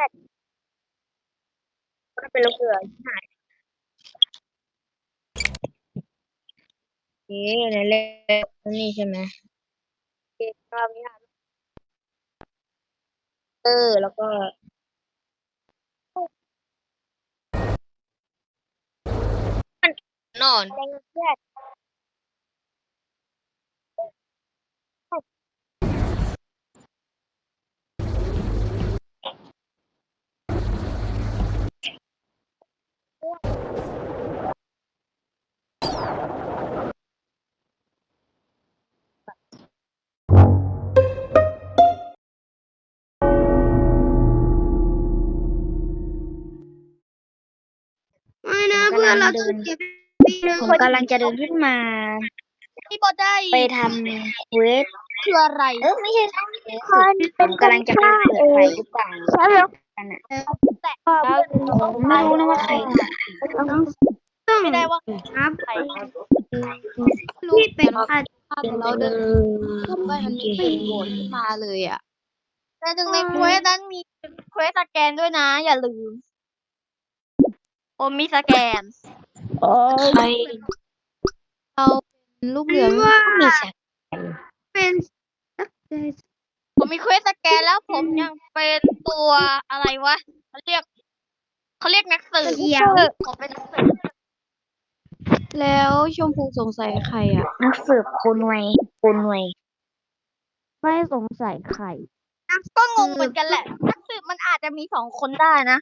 ยดก็เป็นลูกเสือที่หายนี่ในเล่มนี่ใช่ไหมโอเครอบนี้เออ แล้วก็นอนไม่นะเอนเราต้องเก็บผมกำลังจะเดินขึ้นมาที่บอได้ไปทำเวทคืออะไรเออไม่ใช่ทำเวทผมกำลังจะไปเปิดไฟหรือเปล่าใช่แล้วกันอะแต่ผมไม่รู้นะว่าใครถ่ายไม่ได้ว่าครับใครรู้เป็นอาถ้าเราเดินเข้าไปมันไม่มีโหวตขึ้นมาเลยอะแต่หนึ่งในเควสนั้นมีเควสสแกนด้วยนะ อย่าลืม ผมมีสแกนใครเราเป็นลูกเหลือมว่ามีสักเป็นสักเดย์ผมมีเควสสแกนแล้วผมยังเป็นตัวอะไรวะเขาเรียกเขาเรียกนักสืบผมเป็นนักสืบแล้วชมพูสงสัยใครอะ นักสืบคุณไวยคุณไวยไม่สงสัยใครก็งงเหมือนกันแหละ นักสืบมันอาจจะมีสองคนได้นะ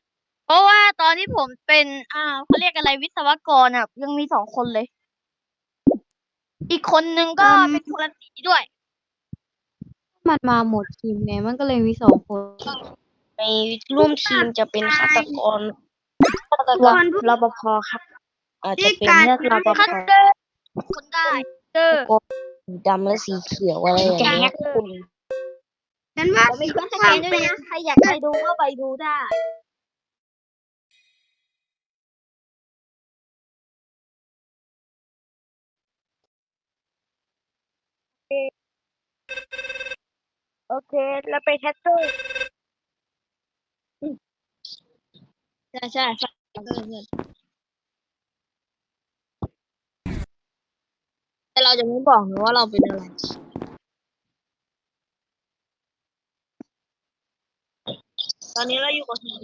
เพราะว่าตอนที่ผมเป็น อ่าเขาเรียกอะไรวิศวกรอะ ยังมีสองคนเลย อีกคนนึงก็อืม เป็นคนละสีด้วย มันมาหมดทีมไงมันก็เลยมีสองคน ในร่วมทีมจะเป็นฆาตกรฆาตกรรปภครับ อาจจะเป็นเลือกรปภคันเดอร์คนได้เดอร์สีดำและสีเขียวอะไรอย่างเงี้ยคุณฉันว่า ผมมีสีเควสสขาวแกนด้วยเป็นนะ ใครอยากไปดูก็ไปดูได้ โอเคแล้วไปแคทเตอร์ใช่ใช่ใช่แต่เราจะไม่บอกนะว่าเราเป็นอะไรตอนนี้เราอยู่กับทีม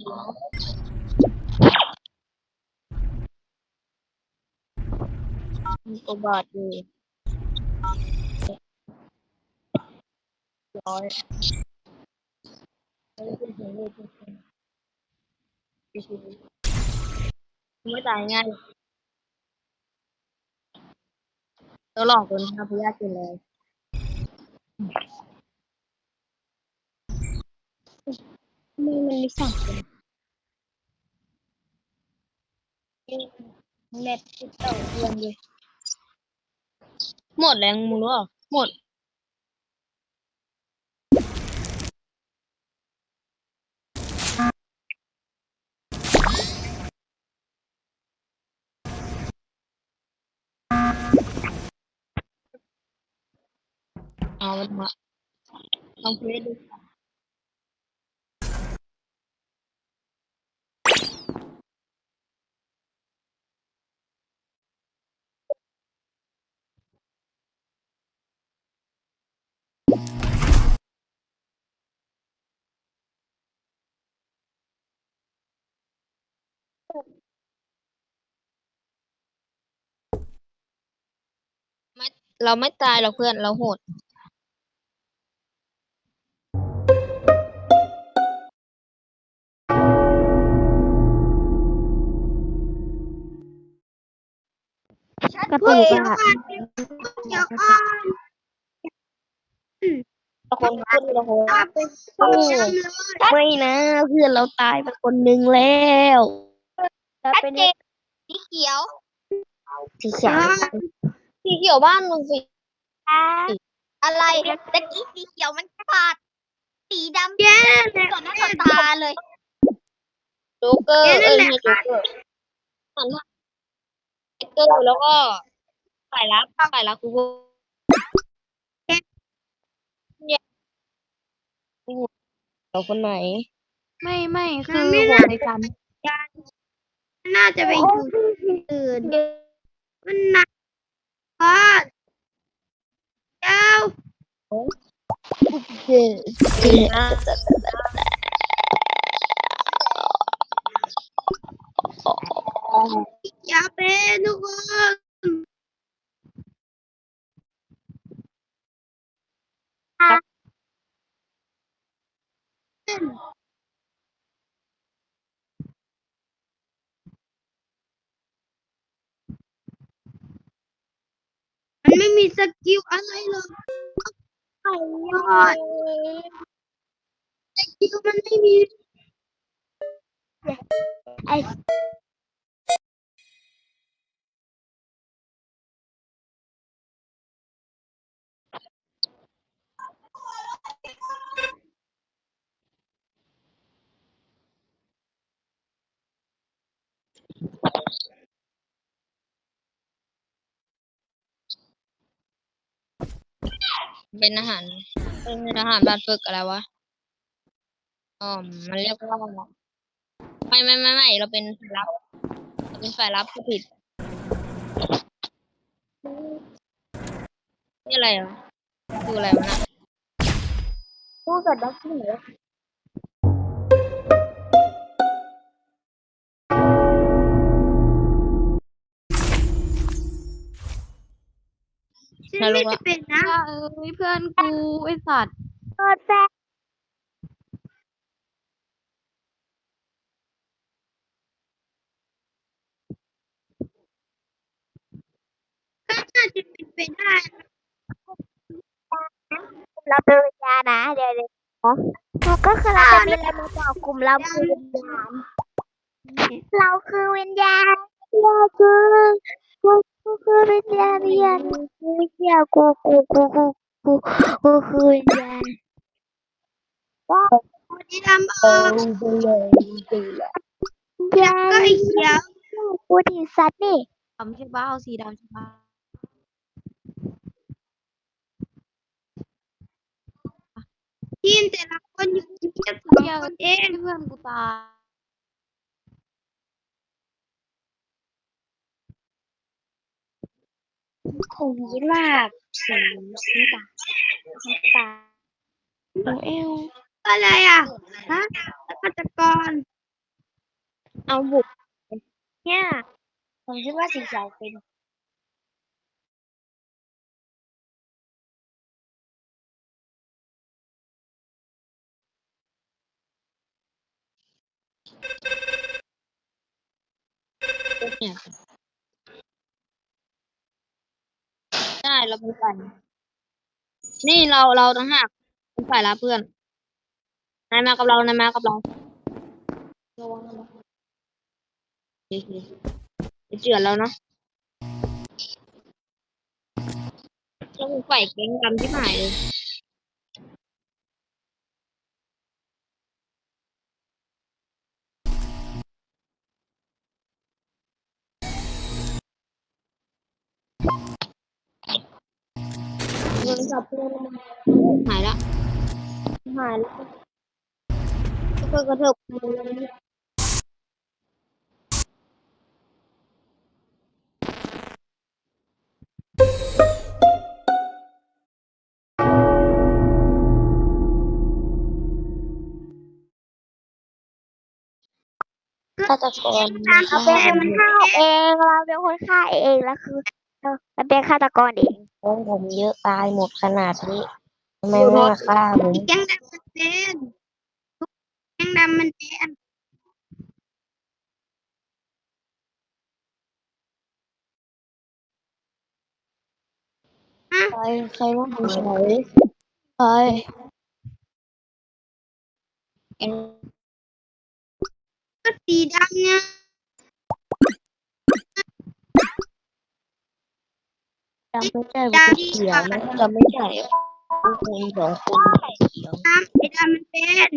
มีตัวบาดอยู่ ร้อยไม่ตายง่ายตัวหลอกคนทำพยาธิเลยมีมันมีสองคนเน็ตติดต่อเพื่อนเลยหมดแล้วมึงรู้เหรอหมด เอามันมาลองเพลย์ดูไม่เราไม่ตายหรอกเพื่อนเราโหด กระตุกอะเดี๋ยวก่อนละคนขึ้นละคนเอาไปส่งฉันเลยไม่นะ เพื่อนเราตายไปคนหนึ่งแล้วชัดเจนสีเขียวสีเขียวสีเขียวบ้านมึงสิอะไรตะกี้สีเขียวมันขาดสีดำแย่ยต่อหน้าต่อตาเลยโจ๊กเกอร์เอ้ยโจ๊กเกอร์ เกอร์แล้วก็ฝ่ายรับฝ่ายรับคือพวกเนี่ยเราคนไหน ไม่ไม่คือไม่โหวน่าตในกันน่าจะไปอยู่ที่อื่นมันหนักก่อนเจ้า อย่าเป็นทุกคนมันไม่มีสกิลอะไรเลยไอ้ยอดสกิลมันไม่มี เป็นอาหารเป็นอาหารบ้านฝึกอะไรวะอ๋อมันเรียกว่าไม่ไม่ไม่ไม่เราเป็นฝ่ายรับเราเป็นฝ่ายรับผิดนี่อะไรวะดูอะไรวะนะพูดกับด็อกเตอร์ ฉันไม่ได้เป็นนะว่าเอ้ยเพื่อนกูไอสัตว์เปิดแฟนก็น่าจะเป็นไปได้นะเราเป็นวิญญาณนะเดี๋ยวเดี๋ยวก็คือเราจะมีอะไรมาบอกกลุ่มเราคือวิญญาณเราคือวิญญาณเราคือ กูกูคือวิญญาณวิญญาณกูวิญญาณกูกูกูกูกูกูคือวิญญาณว้าวที่ทำเออเดี๋ยวก็ไอ้เขียวกูดีสัตว์นี่ดำใช่ปะเอาสีดำใช่ปะทีมแต่ละคนอยู่แค่สองเหี้ยคนเองเพื่อนกูตาคาตาโอเอวอะไรอะฮะฆาตกร เอาบุก เนี่ยผมคิดว่าสีเขียวเป็นเนี่ยใช่ เราเป็นฝ่ายนี่เราเราต้องหากเป็นฝ่ายรับเพื่อนนายมากับเรานายมากับเราระวังนะเฮ้ยเจือแล้วเนาะต้องฝ่ายแก๊งดำที่หายเลย หายแล้วเพื่อนกระเถิบมือฆาตกรเราเป็นมันฆ่าเองเราเป็นคนฆ่าเองแล้วคือเราเป็นฆาตกรเองผมเยอะตายหมดขนาดนี้ ไมไม่มาฆ่าผม แก๊งดำมันเป็นแก๊งดำมันเป็นใครใครว่าผมเฉยใครเอ็งก็สีดำเนี่ยจำไม่ใช่ว่าเขียวนะจำไม่ใช่ คนสองคนเขียวดำสีดำมันเป็น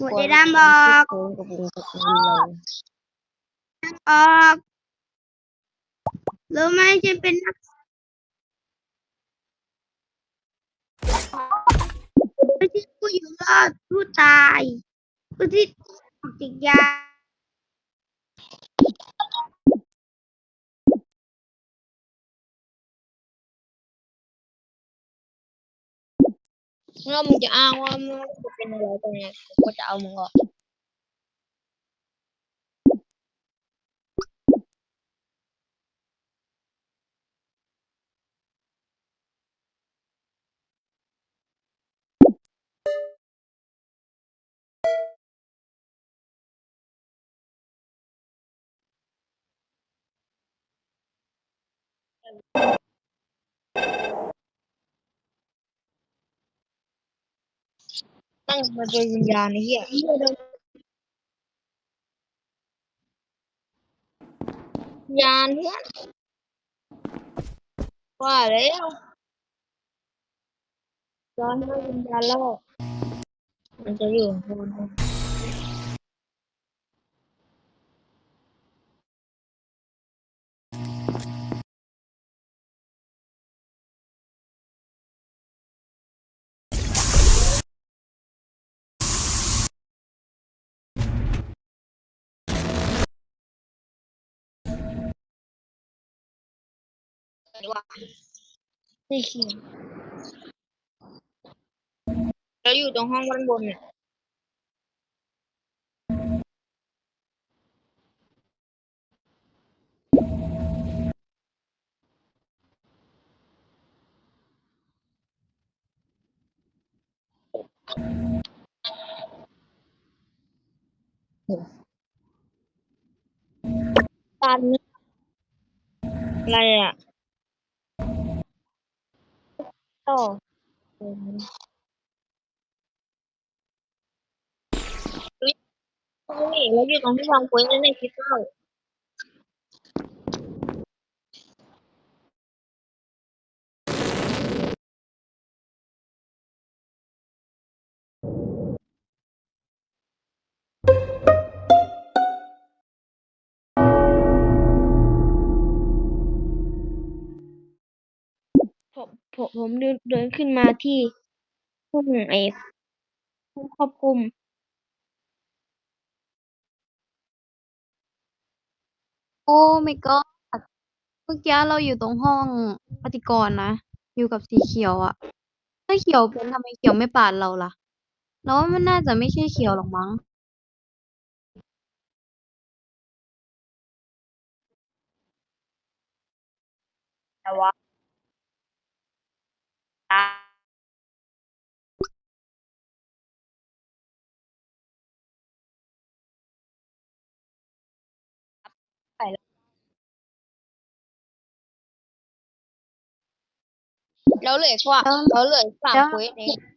หมรดในดำบอกโกงกับวงตระกูลเราออกรู้ไหมฉันเป็นนักไม่ใช่ผู้อยู่รอดผู้ตายผู้ที่ออกจากยา แล้วมึงจะอ้างว่ามึง ตั้งมาโดยวิญญาณไอ้เหี้ยวิญญาณเพื่อนว่าแล้วย้อนนี้วิญญาณแล้วมันจะอยู่ข้างบน ดีกว่านี่คือเราอยู่ตรงห้องด้านบนเนี่ยตันอะไรอะ ต่อนี่เราอยู่ตรงที่วางปุ๋ยนั่นในคิดเล่าผ ผมผมเดินเดินขึ้นมาที่ห้องไอ้ห้องควบคุมโอ้ไม่ก็เมื่อกี้เราอยู่ตรงห้องปฏิกรณ์นะ อยู่กับสีเขียวอะถ้าเขียวเป็นทำไมเขียวไม่ปาดเราล่ะเราว่ามันน่าจะไม่ใช่เขียวหรอกมั้งแต่ว่า แล้วเหลือว่าแล้วแล้วเหลือสามแล้วเควส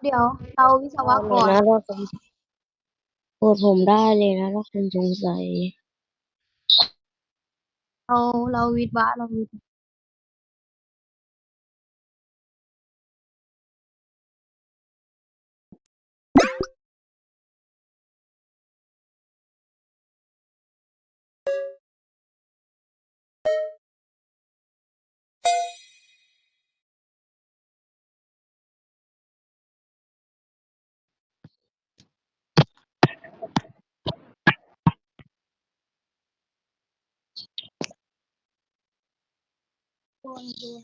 เองแล้วเดี๋ยวเราวิศวกรนะเราสงสัยโหวตผมได้เลยนะถ้าคุณสงสัย เราเราวิศวะเราวิ ศวะ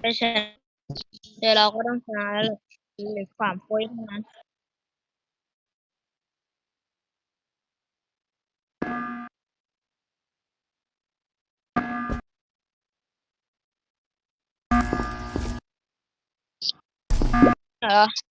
ไปใช่เดี๋ยวเราก็ต้องชนะแล้วแหละเหลือสามเควสเท่านั้นเหรอ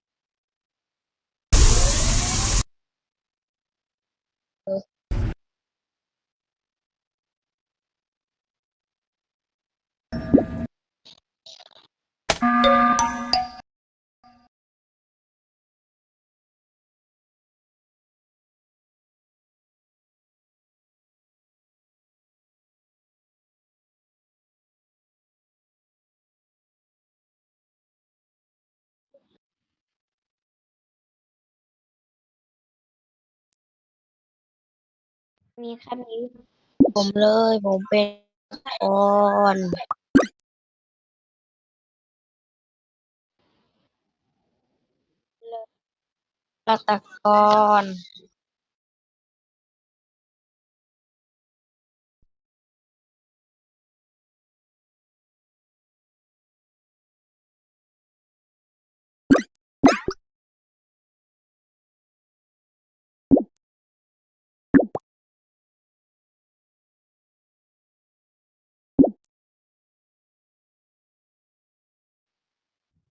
มีครับนี้ผมเลย ผมเป็นคนฆาตกร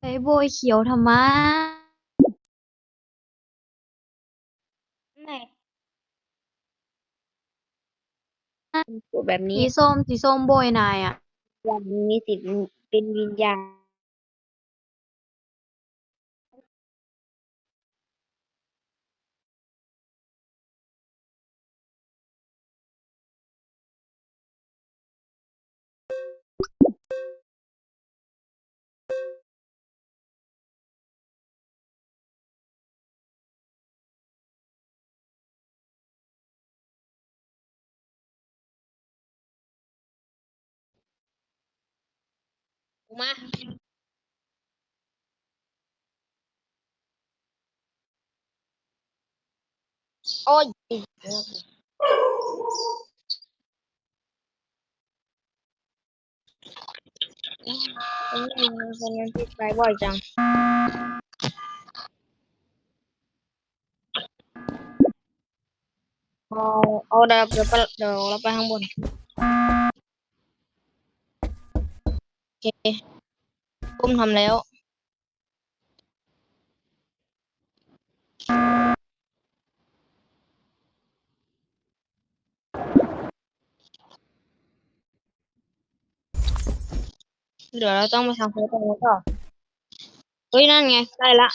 ไอ้โบยเขียวทำไมไหนพูดแบบสีนี้ส้มสีส้มโบยนายอะ วันมีสิทธิ์เป็นวิญญาณ กูมาโอ้ยคนนี้คนนั้นที่ไปบ่อยจัง เอา เอาเดี๋ยวเดี๋ยวเราไปข้างบน เคปุ้มทำแล้ว เดี๋ยวเราต้องไปทำเควสตรงนี้ต่อเฮ้ย นั่นไง ได้ละ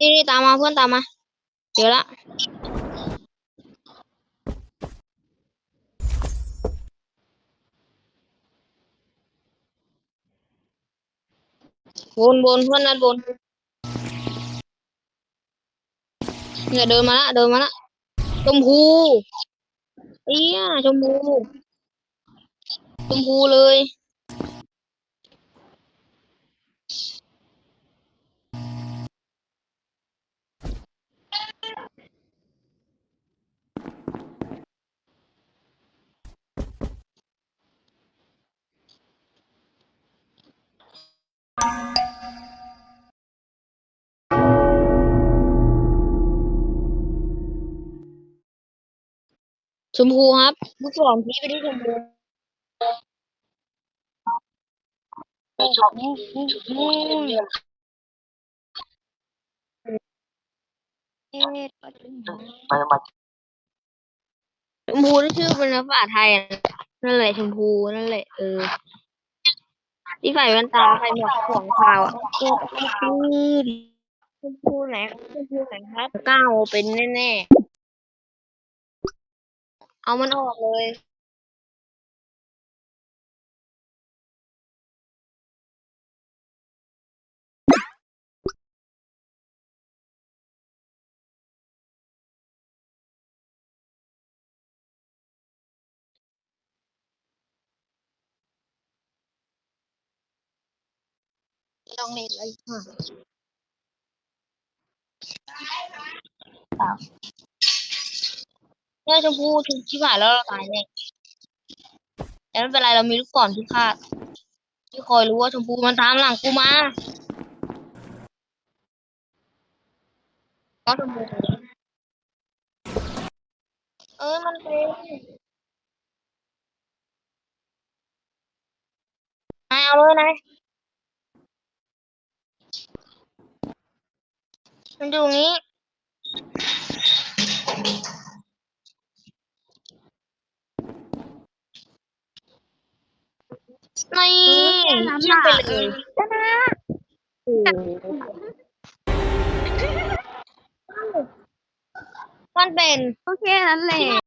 นี่นี่ตามมาเพื่อนตามมาเจอละวนวนเพื่อนนัดวนเนี่ยเดินมาละเดินมาละชมพูเอี้ยชมพูชมพูเลย ชมพูครับลูกศรชี้ไปที่ชมพูชมพูที่ชื่อเป็นภาษาไทยอะนั่นแหละชมพูนั่นแหละเออที่ใส่แว่นตาใส่หมวกสองขาวอะชมพูชมพูไหนชมพูไหนครับเก้าเป็นแน่ๆ เอามันออกเลย ลองเล่นเลยค่ะ เนี่ยชมพูถึงชิบหายแล้วเราตายแน่แต่ไม่เป็นไรเรามีลูกศรที่คาดที่คอยรู้ว่าชมพูมันตามหลังกูมาก็ชมพูเออมันเป็นนายเอาเลยนายมันอยู่ตรงนี้ นี่น้ำหเยี่ยมนักไปเลยโอ้โหมันเป็น โอเค นั่นแหละ